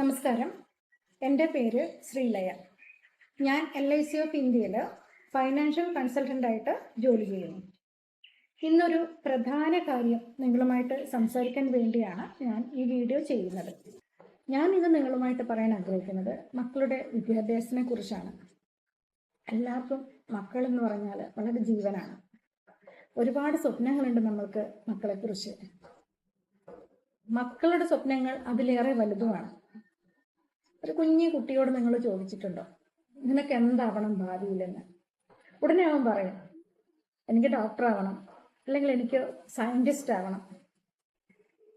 നമസ്കാരം. എന്റെ പേര് ശ്രീലയ. ഞാൻ എൽ ഐ സി ഓഫ് ഇന്ത്യയിൽ ഫൈനാൻഷ്യൽ കൺസൾട്ടന്റായിട്ട് ജോലി ചെയ്യുന്നു. ഇന്നൊരു പ്രധാന കാര്യം നിങ്ങളുമായിട്ട് സംസാരിക്കാൻ വേണ്ടിയാണ് ഞാൻ ഈ വീഡിയോ ചെയ്യുന്നത്. ഞാൻ ഇന്ന് നിങ്ങളുമായിട്ട് പറയാൻ ആഗ്രഹിക്കുന്നത് മക്കളുടെ വിദ്യാഭ്യാസത്തിനെ കുറിച്ചാണ്. എല്ലാവർക്കും മക്കൾ എന്ന് പറഞ്ഞാൽ വളരെ ജീവനാണ്. ഒരുപാട് സ്വപ്നങ്ങളുണ്ട് നമ്മൾക്ക് മക്കളെക്കുറിച്ച്. മക്കളുടെ സ്വപ്നങ്ങൾ അതിലേറെ വലുതുമാണ്. ഒരു കുഞ്ഞു കുട്ടിയോട് നിങ്ങൾ ചോദിച്ചിട്ടുണ്ടോ? നിനക്ക് എന്താവണം ഭാവിയിലെന്ന്? ഉടനെ അവൻ പറയും എനിക്ക് ഡോക്ടർ ആവണം അല്ലെങ്കിൽ എനിക്ക് സയന്റിസ്റ്റ് ആവണം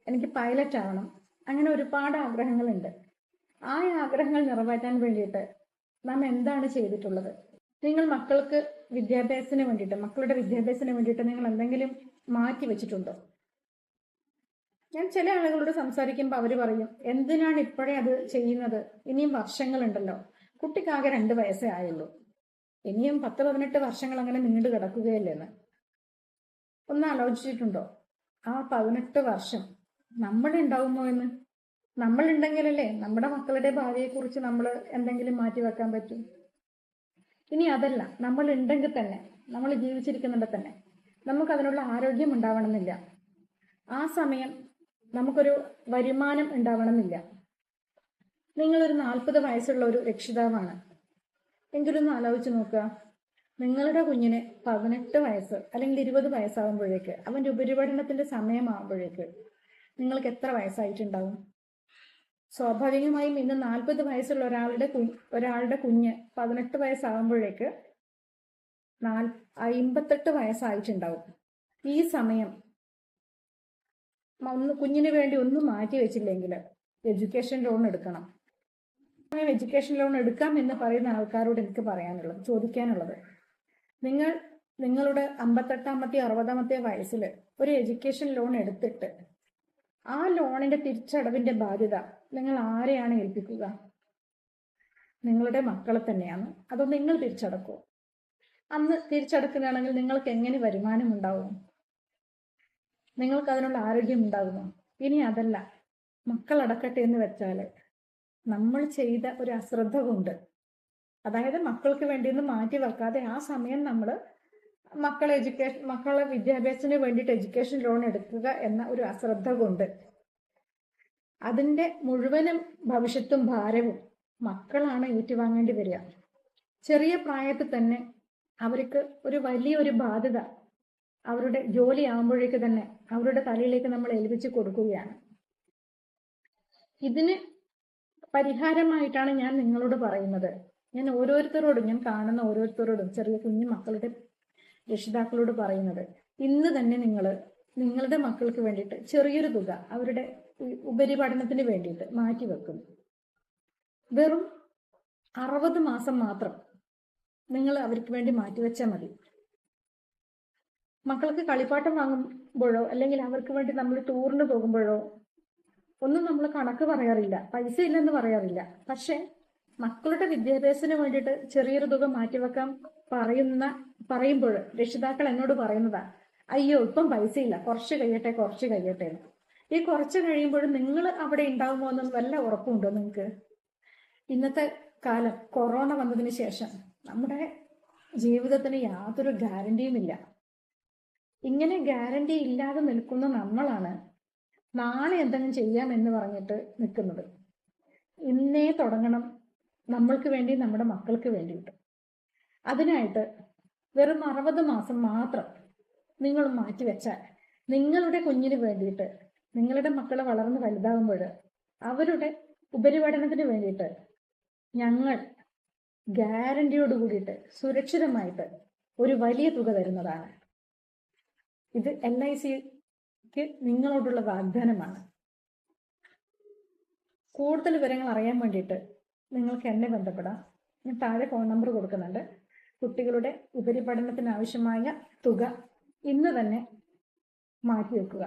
എനിക്ക് പൈലറ്റ് ആവണം. അങ്ങനെ ഒരുപാട് ആഗ്രഹങ്ങളുണ്ട്. ആ ആഗ്രഹങ്ങൾ നിറവേറ്റാൻ വേണ്ടിയിട്ട് നാം എന്താണ് ചെയ്തിട്ടുള്ളത്? നിങ്ങൾ മക്കൾക്ക് വിദ്യാഭ്യാസത്തിന് വേണ്ടിയിട്ട് മക്കളുടെ വിദ്യാഭ്യാസത്തിന് വേണ്ടിയിട്ട് നിങ്ങൾ എന്തെങ്കിലും മാറ്റി വെച്ചിട്ടുണ്ടോ? ഞാൻ ചില ആളുകളോട് സംസാരിക്കുമ്പോൾ അവർ പറയും എന്തിനാണ് ഇപ്പോഴേ അത് ചെയ്യുന്നത്? ഇനിയും വർഷങ്ങളുണ്ടല്ലോ. കുട്ടിക്കാകെ രണ്ട് വയസ്സേ ആയുള്ളൂ. ഇനിയും പത്ത് പതിനെട്ട് വർഷങ്ങൾ അങ്ങനെ നീണ്ടു കിടക്കുകയല്ലെന്ന്? ഒന്ന് ആലോചിച്ചിട്ടുണ്ടോ? ആ പതിനെട്ട് വർഷം നമ്മൾ ഉണ്ടാവുമോ എന്ന്? നമ്മൾ ഉണ്ടെങ്കിലല്ലേ നമ്മുടെ മക്കളുടെ ഭാവിയെക്കുറിച്ച് നമ്മൾ എന്തെങ്കിലും മാറ്റി വെക്കാൻ പറ്റും. ഇനി അതല്ല നമ്മൾ ഉണ്ടെങ്കിൽ തന്നെ നമ്മൾ ജീവിച്ചിരിക്കുന്നുണ്ട് തന്നെ നമുക്ക് അതിനുള്ള ആരോഗ്യം ഉണ്ടാവണമെന്നില്ല. ആ സമയം നമുക്കൊരു വരുമാനം ഉണ്ടാവണമെന്നില്ല. നിങ്ങളൊരു നാൽപ്പത് വയസ്സുള്ള ഒരു രക്ഷിതാവാണ്. എങ്കിലൊന്ന് ആലോചിച്ച് നോക്കുക. നിങ്ങളുടെ കുഞ്ഞിന് പതിനെട്ട് വയസ്സ് അല്ലെങ്കിൽ ഇരുപത് വയസ്സാകുമ്പോഴേക്ക് അവന്റെ ഉപരിപഠനത്തിന്റെ സമയമാകുമ്പോഴേക്ക് നിങ്ങൾക്ക് എത്ര വയസ്സായിട്ടുണ്ടാവും? സ്വാഭാവികമായും ഇന്ന് നാൽപ്പത് വയസ്സുള്ള ഒരാളുടെ ഒരാളുടെ കുഞ്ഞ് പതിനെട്ട് വയസ്സാകുമ്പോഴേക്ക് നാൽ അമ്പത്തെട്ട് വയസ്സായിട്ടുണ്ടാവും. ഈ സമയം ഒന്ന് കുഞ്ഞിന് വേണ്ടി ഒന്നും മാറ്റി വെച്ചില്ലെങ്കിൽ എഡ്യൂക്കേഷൻ ലോൺ എടുക്കണം. എഡ്യൂക്കേഷൻ ലോൺ എടുക്കാം എന്ന് പറയുന്ന ആൾക്കാരോട് എനിക്ക് പറയാനുള്ളത് ചോദിക്കാനുള്ളത്. നിങ്ങൾ നിങ്ങളുടെ അമ്പത്തെട്ടാമത്തെ അറുപതാമത്തെ വയസ്സിൽ ഒരു എഡ്യൂക്കേഷൻ ലോൺ എടുത്തിട്ട് ആ ലോണിന്റെ തിരിച്ചടവിന്റെ ബാധ്യത നിങ്ങൾ ആരെയാണ് ഏൽപ്പിക്കുക? നിങ്ങളുടെ മക്കളെ തന്നെയാണ്. അതോ നിങ്ങൾ തിരിച്ചടക്കുമോ അന്ന് തിരിച്ചടക്കുകയാണെങ്കിൽ നിങ്ങൾക്ക് എങ്ങനെ വരുമാനം ഉണ്ടാവും? നിങ്ങൾക്ക് അതിനുള്ള ആരോഗ്യം ഉണ്ടാകുമോ ഇനി അതല്ല. മക്കൾ അടക്കട്ടെ എന്ന് വെച്ചാൽ നമ്മൾ ചെയ്ത ഒരു അശ്രദ്ധ കൊണ്ട് അതായത് മക്കൾക്ക് വേണ്ടിയൊന്നും മാറ്റി വെക്കാതെ ആ സമയം നമ്മൾ മക്കളെ എഡ്യൂക്കേഷൻ മക്കളെ വിദ്യാഭ്യാസത്തിന് വേണ്ടിയിട്ട് എഡ്യൂക്കേഷൻ ലോൺ എടുക്കുക എന്ന ഒരു അശ്രദ്ധ കൊണ്ട് അതിന്റെ മുഴുവനും ഭവിഷ്യത്തും ഭാരവും മക്കളാണ് ഏറ്റുവാങ്ങേണ്ടി വരിക. ചെറിയ പ്രായത്തിൽ തന്നെ അവർക്ക് ഒരു വലിയൊരു ബാധ്യത അവരുടെ ജോലി ആകുമ്പോഴേക്ക് തന്നെ അവരുടെ തലയിലേക്ക് നമ്മൾ ഏൽപ്പിച്ച് കൊടുക്കുകയാണ്. ഇതിന് പരിഹാരമായിട്ടാണ് ഞാൻ നിങ്ങളോട് പറയുന്നത്. ഞാൻ ഓരോരുത്തരോടും ഞാൻ കാണുന്ന ഓരോരുത്തരോടും ചെറിയ കുഞ്ഞു മക്കളുടെ രക്ഷിതാക്കളോട് പറയുന്നത്. ഇന്ന് തന്നെ നിങ്ങൾ നിങ്ങളുടെ മക്കൾക്ക് വേണ്ടിയിട്ട് ചെറിയൊരു തുക അവരുടെ ഉപരിപഠനത്തിന് വേണ്ടിയിട്ട് മാറ്റി വെക്കും വെറും അറുപത് മാസം മാത്രം നിങ്ങൾ അവർക്ക് വേണ്ടി മാറ്റിവെച്ചാൽ മതി. മക്കൾക്ക് കളിപ്പാട്ടം വാങ്ങുമ്പോഴോ അല്ലെങ്കിൽ അവർക്ക് വേണ്ടി നമ്മൾ ടൂറിന് പോകുമ്പോഴോ ഒന്നും നമ്മൾ കണക്ക് പറയാറില്ല പൈസ ഇല്ലെന്ന് പറയാറില്ല. പക്ഷെ മക്കളുടെ വിദ്യാഭ്യാസത്തിന് വേണ്ടിയിട്ട് ചെറിയൊരു തുക മാറ്റിവെക്കാൻ പറയുന്ന പറയുമ്പോൾ രക്ഷിതാക്കൾ എന്നോട് പറയുന്നതാ അയ്യോ ഇപ്പം പൈസ ഇല്ല കുറച്ച് കഴിയട്ടെ കുറച്ച് കഴിയട്ടെ ഈ കുറച്ച് കഴിയുമ്പോൾ നിങ്ങൾ അവിടെ ഉണ്ടാകുമോ എന്ന് വല്ല ഉറപ്പുണ്ടോ നിങ്ങൾക്ക്? ഇന്നത്തെ കാലം കൊറോണ വന്നതിന് ശേഷം നമ്മുടെ ജീവിതത്തിന് യാതൊരു ഗ്യാരണ്ടിയും ഇല്ല. ഇങ്ങനെ ഗ്യാരണ്ടി ഇല്ലാതെ നിൽക്കുന്ന നമ്മളാണ് നാളെ എന്തെങ്കിലും ചെയ്യാം എന്ന് പറഞ്ഞിട്ട് നിൽക്കുന്നത്. ഇന്നേ തുടങ്ങണം നമ്മൾക്ക് വേണ്ടി നമ്മുടെ മക്കൾക്ക് വേണ്ടിയിട്ട്. അതിനായിട്ട് വെറും അറുപത് മാസം മാത്രം നിങ്ങൾ മാറ്റിവെച്ചാൽ നിങ്ങളുടെ കുഞ്ഞിന് വേണ്ടിയിട്ട് നിങ്ങളുടെ മക്കൾ വളർന്ന് വലുതാകുമ്പോൾ അവരുടെ ഉപരിപഠനത്തിന് വേണ്ടിയിട്ട് ഞങ്ങൾ ഗ്യാരണ്ടിയോട് കൂടിയിട്ട് സുരക്ഷിതമായിട്ട് ഒരു വലിയ തുക തരുന്നതാണ്. ഇത് എൽ ഐ സിക്ക് നിങ്ങളോടുള്ള വാഗ്ദാനമാണ്. കൂടുതൽ വിവരങ്ങൾ അറിയാൻ വേണ്ടിയിട്ട് നിങ്ങൾക്ക് എന്നെ ബന്ധപ്പെടാം. ഞാൻ താഴെ ഫോൺ നമ്പർ കൊടുക്കുന്നുണ്ട്. കുട്ടികളുടെ ഉപരിപഠനത്തിന് ആവശ്യമായ തുക ഇന്ന് തന്നെ മാറ്റി വെക്കുക